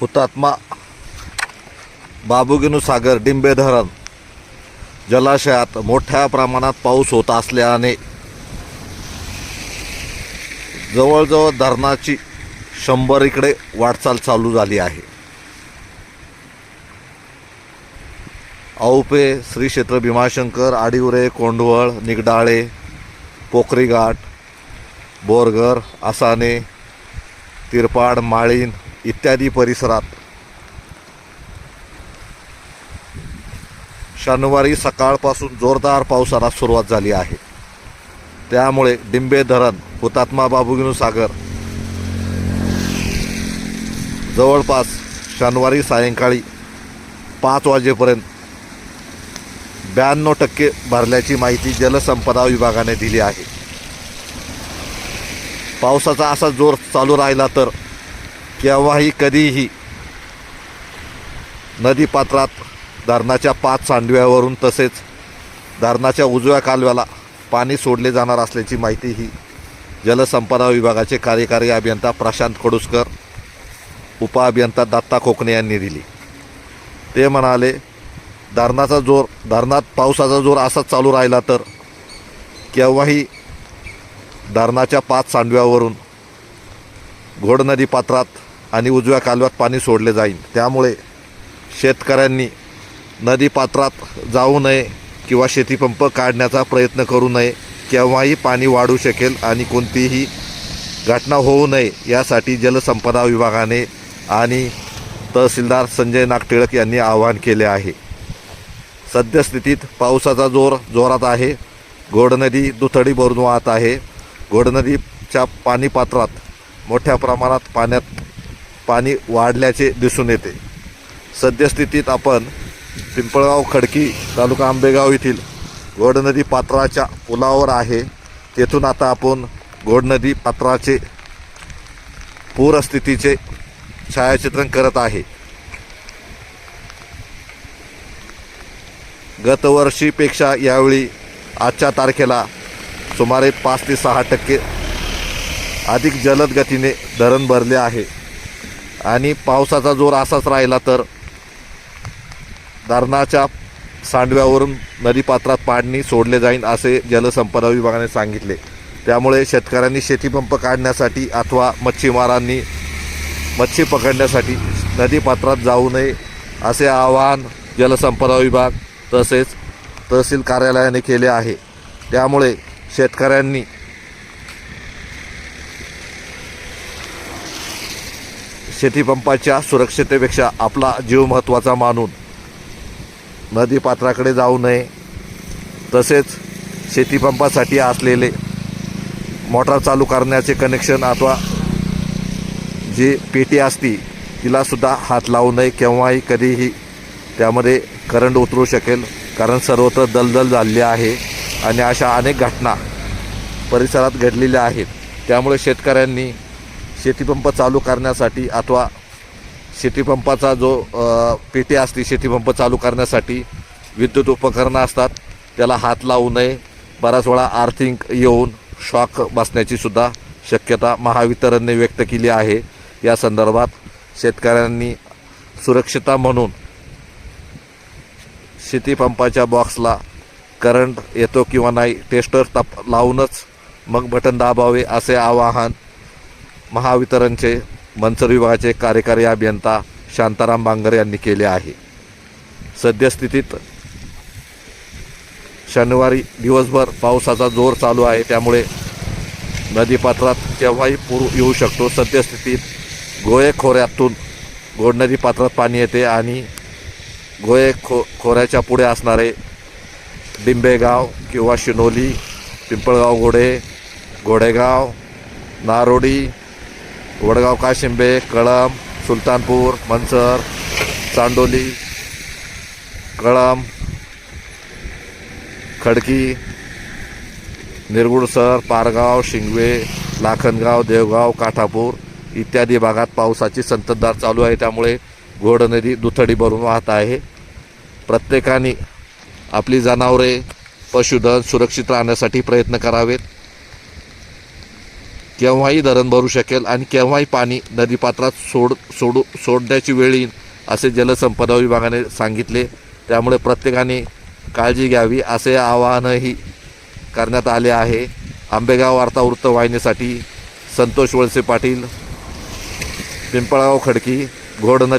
हुतात्मा बाबुगिनू सागर डिंबे धरण जलाशयात मोठ्या प्रमाणात पाऊस होत असल्याने जवळजवळ धरणाची शंभर इकडे वाटचाल चालू झाली आहे. औपे श्री क्षेत्र भीमाशंकर आडिवरे कोंडवळ निगडाळे पोखरी घाट बोरघर आसाने तिरपाड माळीन इत्यादी परिसरात. शनिवारी सकाळपासून जोरदार पावसाला सुरुवात झाली आहे. त्यामुळे डिंबे धरण हुतात्मा बाबुगिनू सागर जवळपास शनिवारी सायंकाळी पाच वाजेपर्यंत ब्याण्णव टक्के भरल्याची माहिती जलसंपदा विभागाने दिली आहे. पावसाचा असा जोर चालू राहिला तर केव्हाही कधीही नदीपात्रात धरणाच्या पाच सांडव्यावरून तसेच धरणाच्या उजव्या कालव्याला पाणी सोडले जाणार असल्याची माहिती ही जलसंपदा विभागाचे कार्यकारी अभियंता प्रशांत खडुसकर उपअभियंता दत्ता कोकणे यांनी दिली. ते म्हणाले धरणाचा जोर धरणात पावसाचा जोर असाच चालू राहिला तर केव्हाही धरणाच्या पाच सांडव्यावरून घोड नदी पात्रात आणि उजव्या कालव्यात पाणी सोडले जाईल त्यामुळे शेतकऱ्यांनी नदीपात्रात जाऊ नये किंवा शेतीपंप काढण्याचा प्रयत्न करू नये केव्हाही पाणी वाढू शकेल आणि कोणतीही घटना होऊ नये यासाठी जलसंपदा विभागाने आणि तहसीलदार संजय नागटिळक यांनी आवाहन केले आहे. सद्यस्थितीत पावसाचा जोर जोरात आहे. घोडनदी दुथडी भरून वाहत आहे. घोडनदीच्या पाणीपात्रात मोठ्या प्रमाणात पाण्यात पाणी वाढल्याचे दिसून येते. सद्यस्थितीत आपण पिंपळगाव खडकी तालुका आंबेगाव येथील गोडनदी पात्राच्या पुलावर आहे. तेथून आता आपण गोडनदी पात्राचे पूरस्थितीचे छायाचित्रण करत आहे. गतवर्षीपेक्षा यावेळी आजच्या तारखेला सुमारे पाच ते सहा टक्के अधिक जलद गतीने धरण भरले आहे. आणि पावसाचा जोर असाच राहिला तर धरणाच्या सांडव्यावरून नदीपात्रात पाणी सोडले जाईल असे जलसंपदा विभागाने सांगितले. त्यामुळे शेतकऱ्यांनी शेतीपंप काढण्यासाठी अथवा मच्छीमारांनी मच्छी पकडण्यासाठी नदीपात्रात जाऊ नये असे आवाहन जलसंपदा विभाग तसेच तहसील कार्यालयाने केले आहे. त्यामुळे शेतकऱ्यांनी शेतीपंपाच्या सुरक्षतेपेक्षा आपला जीव महत्त्वाचा मानून नदीपात्राकडे जाऊ नये. तसेच शेतीपंपासाठी असलेले मोटार चालू करण्याचे कनेक्शन अथवा जी पेटी असती तिलासुद्धा हात लावू नये. केव्हाही कधीही त्यामध्ये करंट उतरू शकेल कारण सर्वत्र दलदल झालेली आहे आणि अशा अनेक घटना परिसरात घडलेल्या आहेत. त्यामुळे शेतकऱ्यांनी शेतीपंप चालू करण्यासाठी अथवा शेतीपंपाचा जो पेटी असते शेतीपंप चालू करण्यासाठी विद्युत उपकरणं असतात त्याला हात लावू नये. बराच वेळा आर्थिंग येऊन शॉक बसण्याची सुद्धा शक्यता महावितरणने व्यक्त केली आहे. या संदर्भात शेतकऱ्यांनी सुरक्षिता म्हणून शेतीपंपाच्या बॉक्सला करंट येतो किंवा नाही टेस्टर तप लावूनच मग बटन दाबावे असे आवाहन महावितरणचे मनसर विभागाचे कार्यकारी अभियंता शांताराम बांगर यांनी केले आहे. सद्यस्थितीत शनिवारी दिवसभर पावसाचा जोर चालू आहे. त्यामुळे नदीपात्रात केव्हाही पूर येऊ शकतो. सद्यस्थितीत गोये खोऱ्यातून गोड नदी पात्रात पाणी येते आणि गोये खो खोऱ्याच्या पुढे असणारे डिंबेगाव किंवा शिनोली पिंपळगाव घोडे घोडेगाव नारोडी वडगाव काशिंबे कळम सुलतानपूर मनसर चांडोली कळम खडकी निरगुडसर पारगाव शिंगवे लाखनगाव देवगाव काठापूर इत्यादी भागात पावसाची संततधार चालू आहे. त्यामुळे घोड नदी दुथडी भरून वाहत आहे. प्रत्येकाने आपली जनावरे पशुधन सुरक्षित राहण्यासाठी प्रयत्न करावेत. केव्हाही धरण भरू शकेल आणि केव्हाही पाणी नदीपात्रात सोड सोडू सोडण्याची वेळ येईल असे जलसंपदा विभागाने सांगितले. त्यामुळे प्रत्येकाने काळजी घ्यावी असे आवाहनही करण्यात आले आहे. आंबेगाव वार्ता वृत्तवाहिनीसाठी संतोष वळसे पाटील पिंपळगाव खडकी घोडन